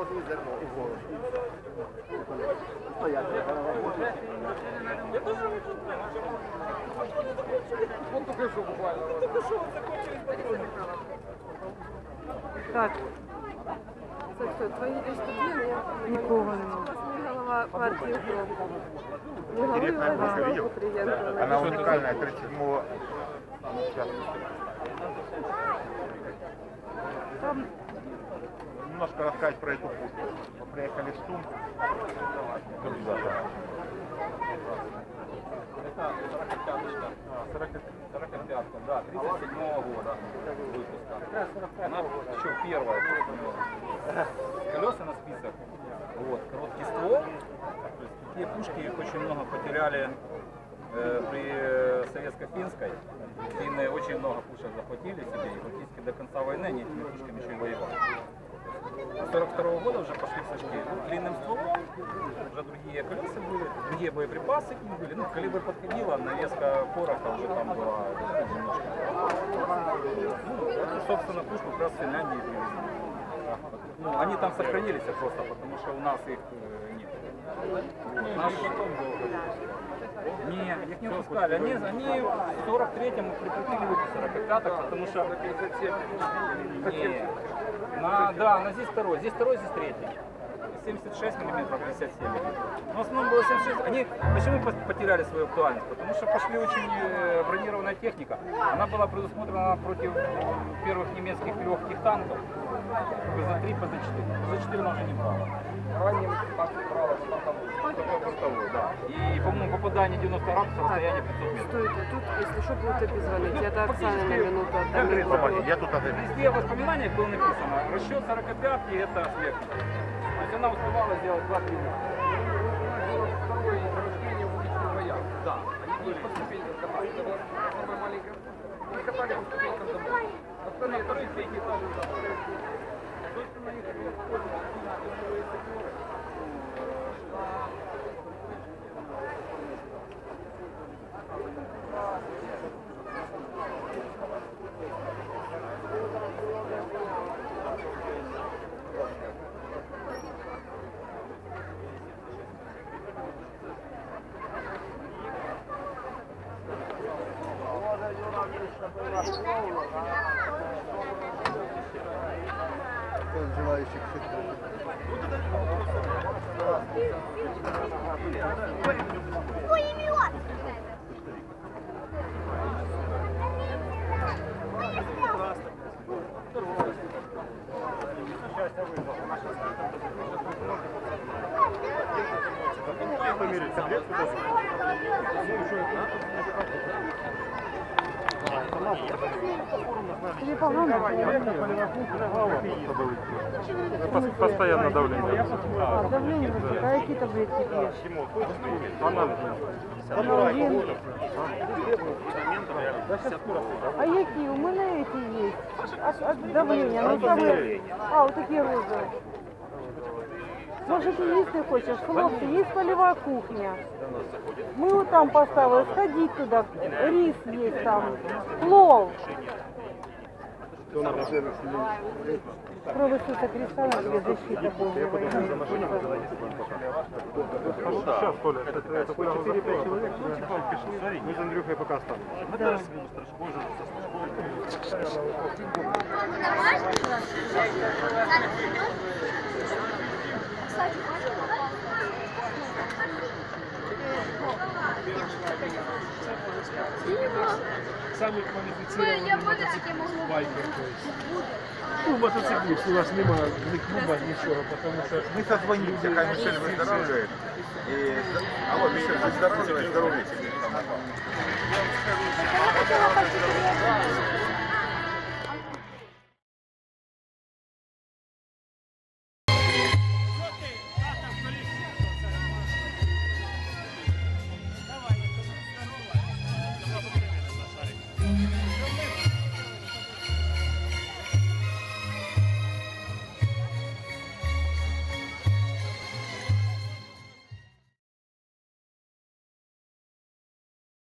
вот из этого из города. Стоять. Я тоже хочу Вот только что буквально. Вот только что закончились. Так. Це що, твої десь тут є? Нікого немає. Голова партії «Укроп». Не голови, а Владислава Там Немножко рассказать про эту пушку. Мы приехали в Сум. Это 45-ка, да, 37 года выпуска. Она еще первая. Колеса на спицах. Вот, короткий ствол. Такие пушки их очень много потеряли э, при советско-финской. Финны очень много пушек захватили себе и практически до конца войны они этими пушками еще и воевали. С 42 года уже пошли сошки ну, длинным стволом, уже другие колеса были, другие боеприпасы к ним были. Ну, калибр подходила, навеска пороха уже там была немножко. Ну, собственно, пушку как раз в Финляндии привезли. Ну, они там сохранились просто, потому что у нас их э, нет. Вот, Наш потом был. Не, их не выпускали. Они, они в 43-м прекратили выпуск 45-х, потому что... Не. На, да, на здесь второй. Здесь второй, здесь третий. 76 миллиметров, 57 миллиметров. Но в основном было 76. Они почему потеряли свою актуальность? Потому что пошли очень э, бронированная техника. Она была предусмотрена против первых немецких легких танков. ПЗ-3, ПЗ-4. ПЗ-4 она уже не брала. Ранним так брала бортовой, да. И, по-моему, попадание 90 градусов, расстояние 500 метров. Стойте, тут, если что, будете беззвонить. Я до Оксаны на минуту отдам. я тут отойду. Везде в воспоминаниях было написано, расчет 45 это смерть. То есть она успевала сделать два длинных. Второе рождение в уличных. Да, они были по ступенькам катались. Это была самая маленькая. А вторые, вторые, третий этаж использовали тяжелые саперы. желающих Или погано? Постоянно давление. А, давление высокое. А какие таблетки пьешь? Анальгин. А які? У мене які є. От, от давлення. Ну, саме... А, от такі розові. Може, ти їсти хочеш? Хлопці, є польова кухня. Ми от там поставили, сходіть туди. Рис є там. Плов. Кровь Иисуса Христа на тебе защита Божья. во имя Иисуса. Сейчас, Толя, это, это куда 4-5 человек, мы с Андрюхой пока останемся. Да. Самый квалифицированный мотоциклбайкер. то есть. Ну, мотоциклист, у нас немає ні клуба, нічого, тому що Мы созвонимся, как Мишель выздоравливает. И... Алло, Мишель, выздоравливает, здоровья тебе. Я хотела почти